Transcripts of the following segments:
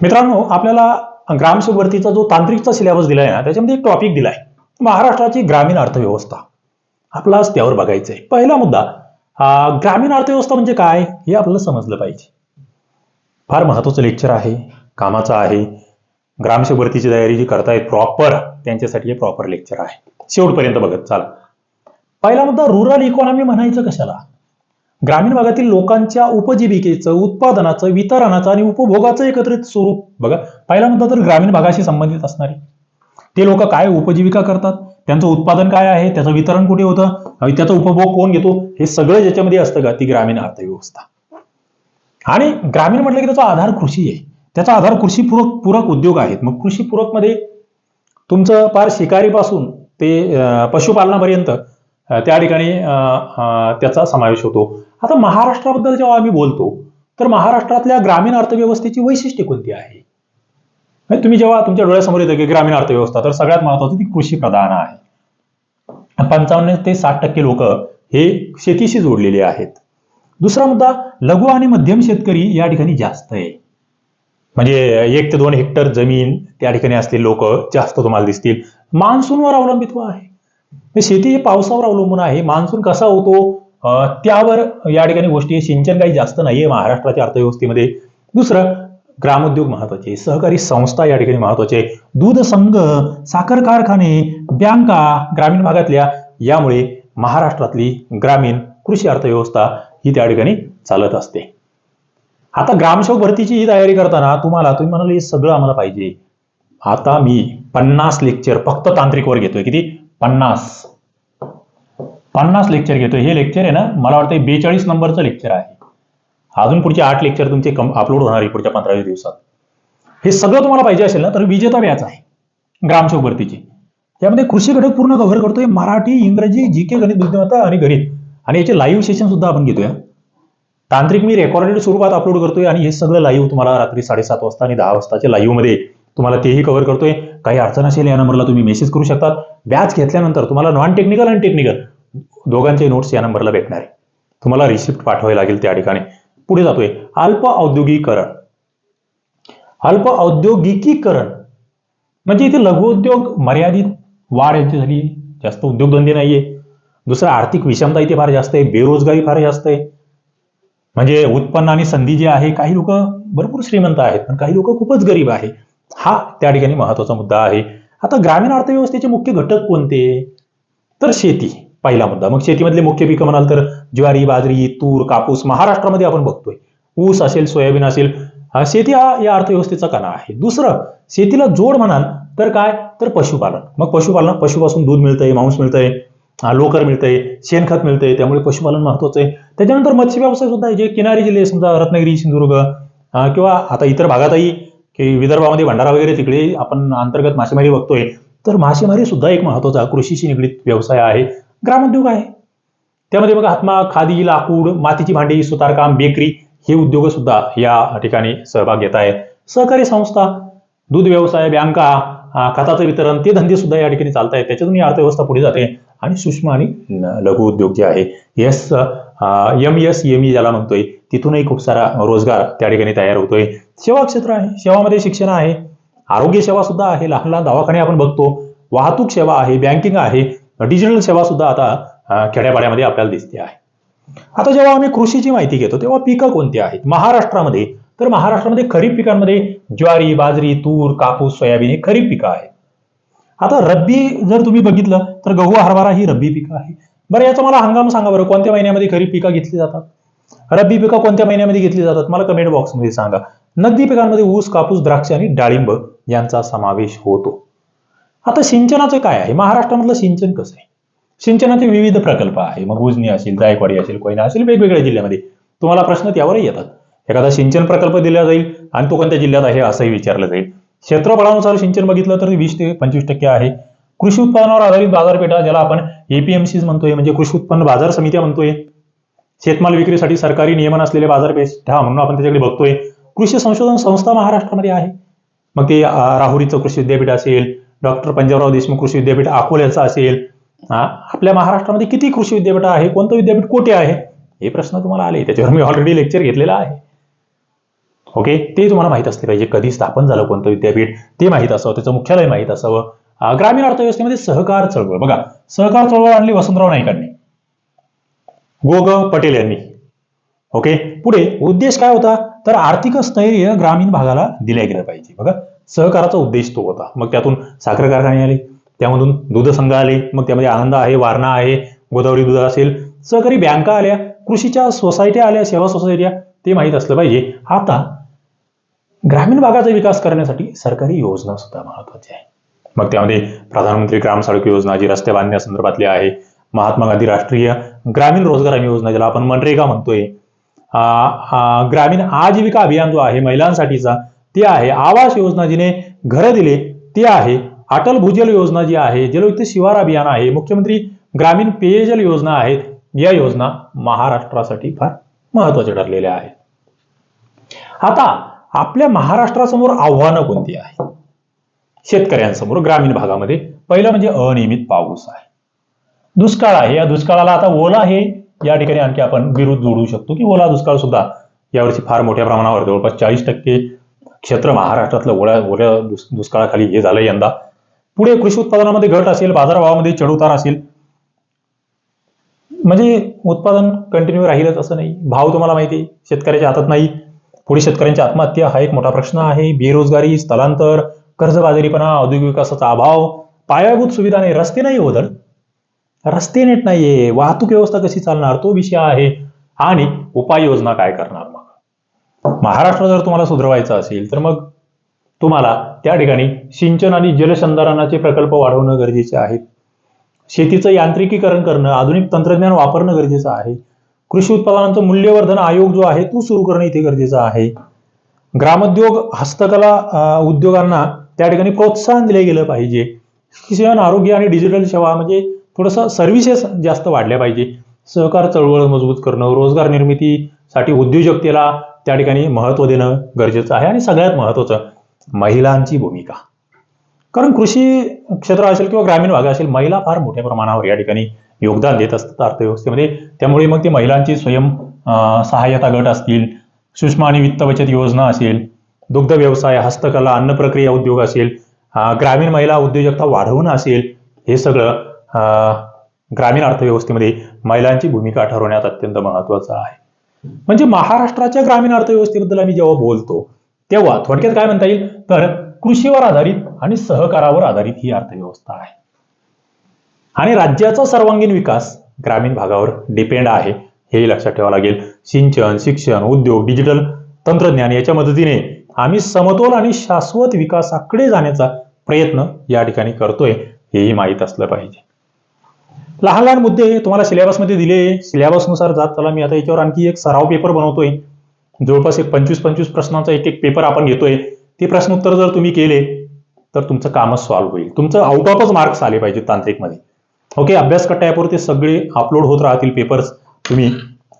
मित्रांनो आपल्याला ग्रामसेवकवरतीचा जो तांत्रिकचा सिलेबस दिलाय ना त्याच्यामध्ये एक टॉपिक दिलाय. महाराष्ट्राची ग्रामीण अर्थव्यवस्था. आपला त्यावर बघायचं आहे पहिला मुद्दा ग्रामीण अर्थव्यवस्था म्हणजे काय? हे आपल्याला समजलं पाहिजे. फार महत्वाचं लेक्चर आहे कामाचं आहे. ग्रामसेवक भरतीची तयारी जी करतायत प्रॉपर त्यांच्यासाठी हे प्रॉपर लेक्चर आहे. शेवटपर्यंत बघत चला. पहिला मुद्दा रुरल इकॉनॉमी म्हणायचं कशाला? ग्रामीण भागातील लोकांच्या उपजीविकेचं उत्पादनाचं वितरणाचं आणि उपभोगाचं एकत्रित स्वरूप. बघा पहिला मुद्दा तर ग्रामीण भागाशी संबंधित असणारे. ते लोक काय उपजीविका करतात? त्यांचं उत्पादन काय आहे? त्याचं वितरण कुठे होतं? आणि त्याचा उपभोग कोण घेतो? हे सगळं ज्याच्यामध्ये असतं का? ती ग्रामीण अर्थव्यवस्था. आणि ग्रामीण म्हटलं की त्याचा आधार कृषी आहे. त्याचा आधार कृषीपूरक पूरक उद्योग आहेत. मग कृषीपूरकमध्ये तुमचं फार शिकारीपासून ते पशुपालनापर्यंत त्या ठिकाणी त्याचा समावेश होतो. आता महाराष्ट्राबद्दल जेव्हा आम्ही बोलतो तर महाराष्ट्रातल्या ग्रामीण अर्थव्यवस्थेची वैशिष्ट्ये कोणती आहे? म्हणजे तुम्ही जेव्हा तुमच्या डोळ्यासमोर येतं की ग्रामीण अर्थव्यवस्था तर सगळ्यात महत्वाचं ती कृषी प्रधान आहे. पंचावन्न ते साठ टक्के लोक हे शेतीशी जोडलेले आहेत. दुसरा मुद्दा लघु आणि मध्यम शेतकरी या ठिकाणी जास्त आहे. म्हणजे एक ते दोन हेक्टर जमीन त्या ठिकाणी असतील लोक जास्त तुम्हाला दिसतील. मान्सूनवर अवलंबित्व आहे. म्हणजे शेती हे पावसावर अवलंबून आहे. मान्सून कसा होतो? त्यावर या ठिकाणी गोष्टी सिंचन काही जास्त नाहीये महाराष्ट्राच्या अर्थव्यवस्थेमध्ये. दुसरं ग्रामोद्योग महत्त्वाचे सहकारी संस्था या ठिकाणी महत्त्वाचे. दूध संघ साखर कारखाने बँका ग्रामीण भागातल्या यामुळे महाराष्ट्रातली ग्रामीण कृषी अर्थव्यवस्था ही त्या ठिकाणी चालत असते. आता ग्रामसेवक भरतीची ही तयारी करताना तुम्हाला तुम्ही म्हणाल हे सगळं आम्हाला पाहिजे. आता मी पन्नास लेक्चर फक्त तांत्रिकवर घेतोय. किती? पन्नास. पन्नास लेक्चर घेतोय. हे लेक्चर आहे ना मला वाटतं बेचाळीस नंबरचं लेक्चर आहे. अजून पुढचे आठ लेक्चर तुमचे अपलोड होणार आहे पुढच्या पंधरा दिवसात. हे सगळं तुम्हाला पाहिजे असेल ना तर विजेता व्याज आहे. ग्रामसेवक भरतीची यामध्ये कृषी घटक पूर्ण कव्हर करतोय. मराठी इंग्रजी जी के गणित बुद्धिमत्ता आणि गणित. आणि याचे लाईव्ह सेशन सुद्धा आपण घेतोय. तांत्रिक मी रेकॉर्डेड स्वरूपात अपलोड करतोय आणि हे सगळं लाईव्ह तुम्हाला रात्री साडेसात वाजता आणि दहा वाजताच्या लाईव्हमध्ये तुम्हाला तेही कव्हर करतोय. काही अडचण असेल या नंबरला तुम्ही मेसेज करू शकतात. बॅच घेतल्यानंतर तुम्हाला नॉन टेक्निकल आणि टेक्निकल दोघांचे नोट्स या नंबरला भेटणार आहे. तुम्हाला रिसिप्ट पाठवावी लागेल त्या ठिकाणी. पुढे जातोय. अल्प औद्योगिकरण. अल्प औद्योगिकीकरण. म्हणजे इथे लघुउद्योग मर्यादित वाढ यांची झाली. जास्त उद्योगधंदे नाहीये. दुसरं आर्थिक विषमता इथे फार जास्त आहे. बेरोजगारी फार जास्त आहे. म्हणजे उत्पन्न आणि संधी जी आहे काही लोक भरपूर श्रीमंत आहेत पण काही लोक खूपच गरीब आहे. हा त्या ठिकाणी महत्त्वाचा मुद्दा आहे. आता ग्रामीण अर्थव्यवस्थेचे मुख्य घटक कोणते? तर शेती. पहिला मुद्दा. मग शेतीमधले मुख्य पिकं म्हणाल तर ज्वारी बाजरी तूर कापूस महाराष्ट्रामध्ये आपण बघतोय. ऊस असेल सोयाबीन असेल शेती हा या अर्थव्यवस्थेचा कणा आहे. दुसरं शेतीला जोड म्हणाल तर काय? तर पशुपालन. मग पशुपालन पशुपासून दूध मिळतंय मांस मिळतंय लोकर मिळतंय शेणखत मिळतंय त्यामुळे पशुपालन महत्वाचं आहे. त्याच्यानंतर मत्स्य व्यवसाय सुद्धा आहे जे किनारी जिल्हे समजा रत्नागिरी सिंधुदुर्ग किंवा आता इतर भागातही की विदर्भामध्ये भंडारा वगैरे तिकडे आपण अंतर्गत मासेमारी बघतोय तर मासेमारी सुद्धा एक महत्त्वाचा कृषीशी निगडीत व्यवसाय आहे. ग्रामोद्योग आहे. त्यामध्ये बघा हातमा खादी लाकूड मातीची भांडी सुतारकाम बेकरी हे उद्योग सुद्धा या ठिकाणी सहभाग घेत आहेत. सहकारी संस्था दूध व्यवसाय बँका खताचं वितरण ते धंदे सुद्धा या ठिकाणी चालत आहेत त्याच्यातून ही अर्थव्यवस्था पुढे जाते आणि सूक्ष्म आणि लघु उद्योग जे आहे S M S M E ज्याला म्हणतोय तिथूनही खूप सारा रोजगार त्या ठिकाणी तयार होतोय. सेवा क्षेत्र आहे सेवामध्ये शिक्षण आहे आरोग्य सेवा सुद्धा आहे. लहान लहान दवाखाने आपण बघतो. वाहतूक सेवा आहे बँकिंग आहे. डिजिटल सेवा सुद्धा आता खेड्यापाड्यामध्ये आपल्याला दिसते आहे. आता जेव्हा आम्ही कृषीची माहिती घेतो तेव्हा पिकं कोणती आहेत? महाराष्ट्रामध्ये तर महाराष्ट्रामध्ये खरीप पिकांमध्ये ज्वारी बाजरी तूर कापूस सोयाबीन हे खरीप पिकं आहेत. आता रब्बी जर तुम्ही बघितलं तर गहू हरभरा ही रब्बी पिकं आहे बरं याचा मला हंगाम सांगा बरं कोणत्या महिन्यामध्ये खरीप पिकं घेतली जातात? रब्बी पिकं कोणत्या महिन्यामध्ये घेतली जातात? मला कमेंट बॉक्समध्ये सांगा. नगदी पिकांमध्ये ऊस कापूस द्राक्ष आणि डाळिंब यांचा समावेश होतो. आता सिंचनाचं काय आहे? महाराष्ट्रामधलं सिंचन कसं आहे? सिंचनाचे विविध प्रकल्प आहे. मग उजनी असेल जायकवाडी असेल कोयना असेल वेगवेगळ्या जिल्ह्यामध्ये. तुम्हाला प्रश्न त्यावरही येतात. एखादा सिंचन प्रकल्प दिला जाईल आणि तो कोणत्या जिल्ह्यात आहे असंही विचारलं जाईल. क्षेत्रफळानुसार सिंचन बघितलं तर वीस ते पंचवीस टक्के आहे. कृषी उत्पादनावर आधारित बाजारपेठा ज्याला आपण एपीएमसी म्हणतोय म्हणजे कृषी उत्पन्न बाजार समित्या म्हणतोय. शेतमाल विक्रीसाठी सरकारी नियमन असलेले बाजारपेठा म्हणून आपण त्याच्याकडे बघतोय. कृषी संशोधन संस्था महाराष्ट्रामध्ये आहे. मग ते राहुरीचं कृषी विद्यापीठ असेल डॉक्टर पंजाबराव देशमुख कृषी विद्यापीठ अकोल्याचं असेल आपल्या महाराष्ट्रामध्ये किती कृषी विद्यापीठ आहे? कोणतं विद्यापीठ कोठे आहे? हे प्रश्न तुम्हाला आले. त्याच्यावर मी ऑलरेडी लेक्चर घेतलेला आहे. ओके ते तुम्हाला माहीत असले पाहिजे. कधी स्थापन झालं कोणतं विद्यापीठ? ते माहीत असावं. त्याचं मुख्यालय माहीत असावं. ग्रामीण अर्थव्यवस्थेमध्ये सहकार चळवळ. बघा सहकार चळवळ आणली वसंतराव नाईकांनी. गोग पटेल यांनी. ओके पुढे उद्देश काय होता? तर आर्थिक स्थैर्य ग्रामीण भागाला दिल्या गेलं पाहिजे. बघा सहकाराचा उद्देश तो होता. मग त्यातून साखर कारखाने आले त्यामधून दूध संघ आले मग त्यामध्ये आनंद आहे वारणा आहे गोदावरी दूध असेल सहकारी बँका आल्या कृषीच्या सोसायट्या आल्या सेवा सोसायट्या ते माहीत असलं पाहिजे. आता ग्रामीण भागाचा विकास करण्यासाठी सरकारी योजना सुद्धा महत्वाची आहे. मग त्यामध्ये प्रधानमंत्री ग्राम सडक योजना जी रस्ते बांधण्यासंदर्भातली आहे महात्मा गांधी राष्ट्रीय ग्रामीण रोजगार हमी योजना ज्याला आपण मनरेगा म्हणतोय. ग्रामीण आजीविका अभियान जो आहे महिलांसाठीचा ते आहे. आवास योजना जिने घरं दिले ते आहे. अटल भूजल योजना जी आहे जलयुक्त शिवार अभियान आहे. मुख्यमंत्री ग्रामीण पेयजल योजना आहेत. या योजना महाराष्ट्रासाठी फार महत्त्वाच्या ठरलेल्या आहेत. आता आपल्या महाराष्ट्रासमोर आव्हानं कोणती आहेत? शेतकऱ्यांसमोर ग्रामीण भागामध्ये. पहिलं म्हणजे अनियमित पाऊस आहे. दुष्काळ आहे. या दुष्काळाला आता ओला हे या ठिकाणी आणखी आपण विरुद्ध जोडू शकतो की ओला दुष्काळ सुद्धा यावर्षी फार मोठ्या प्रमाणावर जवळपास चाळीस टक्के क्षेत्र महाराष्ट्रातलं ओळ्या ओल्या दुष्काळाखाली हे झालं यंदा. पुढे कृषी उत्पादनामध्ये घट असेल बाजारभावामध्ये चढउतार असेल. म्हणजे उत्पादन कंटिन्यू राहीलच असं नाही. भाव तुम्हाला माहिती शेतकऱ्याच्या हातात नाही. पुढे शेतकऱ्यांची आत्महत्या हा एक मोठा प्रश्न आहे. बेरोजगारी स्थलांतर कर्जबाजारीपणा औद्योगिक विकासाचा अभाव पायाभूत सुविधा नाही. रस्ते नाही होदळ रस्ते नीट नाहीये. वाहतूक व्यवस्था कशी चालणार? तो विषय आहे. आणि उपाययोजना काय करणार महाराष्ट्र जर तुम्हाला सुधारवायचा असेल तर मग तुम्हाला त्या ठिकाणी सिंचन आणि जलसंधारणाचे प्रकल्प वाढवणं गरजेचे आहे शेतीचं यांत्रिकीकरण करणं आधुनिक तंत्रज्ञान वापरणं गरजेचं आहे. कृषी उत्पादनांचं मूल्यवर्धन आयोग जो आहे तो सुरू करणं इथे गरजेचं आहे. ग्रामोद्योग हस्तकला उद्योगांना त्या ठिकाणी प्रोत्साहन दिले गेलं पाहिजे. शिक्षण आरोग्य आणि डिजिटल सेवा म्हणजे थोडंसं सर्व्हिसेस जास्त वाढल्या पाहिजे. सहकार चळवळ मजबूत करणं रोजगार निर्मितीसाठी उद्योजकतेला त्या ठिकाणी महत्त्व देणं गरजेचं आहे आणि सगळ्यात महत्त्वाचं महिलांची भूमिका. कारण कृषी क्षेत्र असेल किंवा ग्रामीण भाग असेल महिला फार मोठ्या प्रमाणावर या ठिकाणी योगदान देत असतात अर्थव्यवस्थेमध्ये. त्यामुळे मग ती महिलांची स्वयं सहाय्यता गट असतील सूक्ष्म आणि वित्त बचत योजना असेल दुग्ध व्यवसाय हस्तकला अन्न प्रक्रिया उद्योग असेल ग्रामीण महिला उद्योजकता वाढवणं असेल हे सगळं ग्रामीण अर्थव्यवस्थेमध्ये महिलांची भूमिका ठरवण्यात अत्यंत महत्वाचं आहे. म्हणजे महाराष्ट्राच्या ग्रामीण अर्थव्यवस्थेबद्दल आम्ही जेव्हा बोलतो तेव्हा थोडक्यात काय म्हणता येईल? तर कृषीवर आधारित आणि सहकारावर आधारित ही अर्थव्यवस्था आहे. आणि राज्याचा सर्वांगीण विकास ग्रामीण भागावर डिपेंड आहे हे लक्षात ठेवावं लागेल. सिंचन शिक्षण उद्योग डिजिटल तंत्रज्ञान याच्या मदतीने आम्ही समतोल आणि शाश्वत विकासाकडे जाण्याचा प्रयत्न या ठिकाणी करतोय हेही माहीत असलं पाहिजे. लहान लहान मुद्दे तुम्हाला सिलेबसमध्ये दिले. सिलेबसनुसार जात चला मी आता याच्यावर आणखी एक सराव पेपर बनवतोय. जवळपास एक पंचवीस पंचवीस प्रश्नांचा एक एक पेपर आपण घेतोय. ते प्रश्न उत्तर जर तुम्ही केले तर तुमचं कामच सॉल्व्ह होईल. तुमचं आउट ऑफच मार्क्स आले पाहिजे तांत्रिकमध्ये. ओके अभ्यास कट्टा ते सगळे अपलोड होत राहतील पेपर्स तुम्ही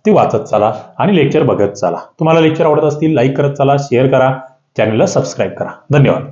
ते वाचत चाला आणि लेक्चर बघत चाला. तुम्हाला लेक्चर आवडत असतील लाईक करत चाला शेअर करा. चॅनलला सबस्क्राईब करा. धन्यवाद.